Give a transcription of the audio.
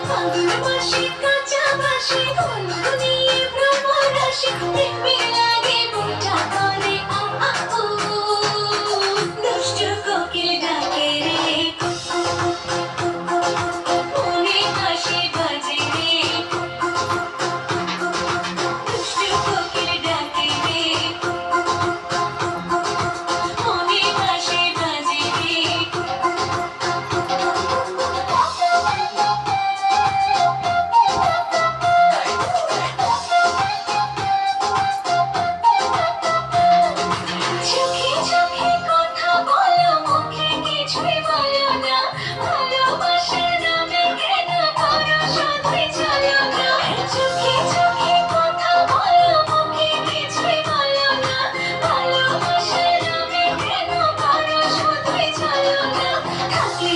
ভাঙা বাসি কাঁচা